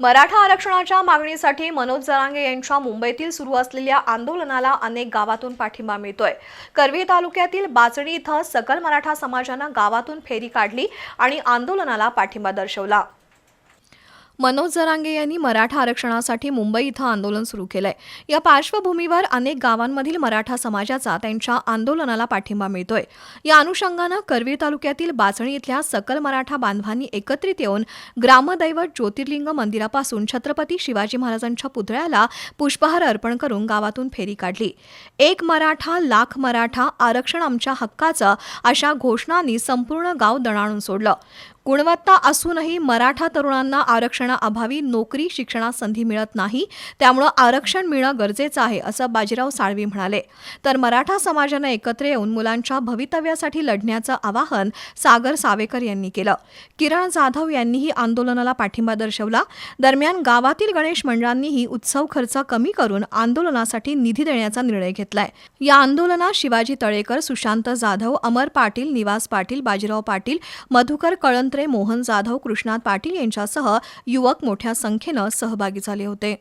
मराठा आरक्षणाच्या मागणीसाठी मनोज जरांगे यांच्या मुंबईतील सुरू असलेल्या आंदोलनाला अनेक गावातून पाठिंबा मिळतोय. करवी तालुक्यातील बाचणी इथं सकल मराठा समाजानं गावातून फेरी काढली आणि आंदोलनाला पाठिंबा दर्शवला. मनोज जरांगे यांनी मराठा आरक्षणासाठी मुंबई इथं आंदोलन सुरू केलंय. या पार्श्वभूमीवर अनेक गावांमधील मराठा समाजाचा त्यांच्या आंदोलनाला पाठिंबा मिळतोय. या अनुषंगानं करवीर तालुक्यातील बाचणी इथल्या सकल मराठा बांधवांनी एकत्रित येऊन ग्रामदैवत ज्योतिर्लिंग मंदिरापासून छत्रपती शिवाजी महाराजांच्या पुतळ्याला पुष्पहार अर्पण करून गावातून फेरी काढली. एक मराठा लाख मराठा आरक्षण आमच्या हक्काचं अशा घोषणांनी संपूर्ण गाव दणाणून सोडलं. गुणवत्ता असूनही मराठा तरुणांना आरक्षणाअभावी नोकरी शिक्षणात संधी मिळत नाही. त्यामुळं आरक्षण मिळणं गरजेचं आहे असं बाजीराव साळवी म्हणाले. तर मराठा समाजानं एकत्र येऊन मुलांच्या भवितव्यासाठी लढण्याचं आवाहन सागर सावेकर यांनी केलं. किरण जाधव यांनीही आंदोलनाला पाठिंबा दर्शवला. दरम्यान गावातील गणेश मंडळांनीही उत्सव खर्च कमी करून आंदोलनासाठी निधी देण्याचा निर्णय घेतलाय. या आंदोलनात शिवाजी तळेकर सुशांत जाधव अमर पाटील निवास पाटील बाजीराव पाटील मधुकर कळंत कळंत्रे मोहन जाधव कृष्णात पाटील यांच्यासह युवक मोठ्या संख्येनं सहभागी झाले होते.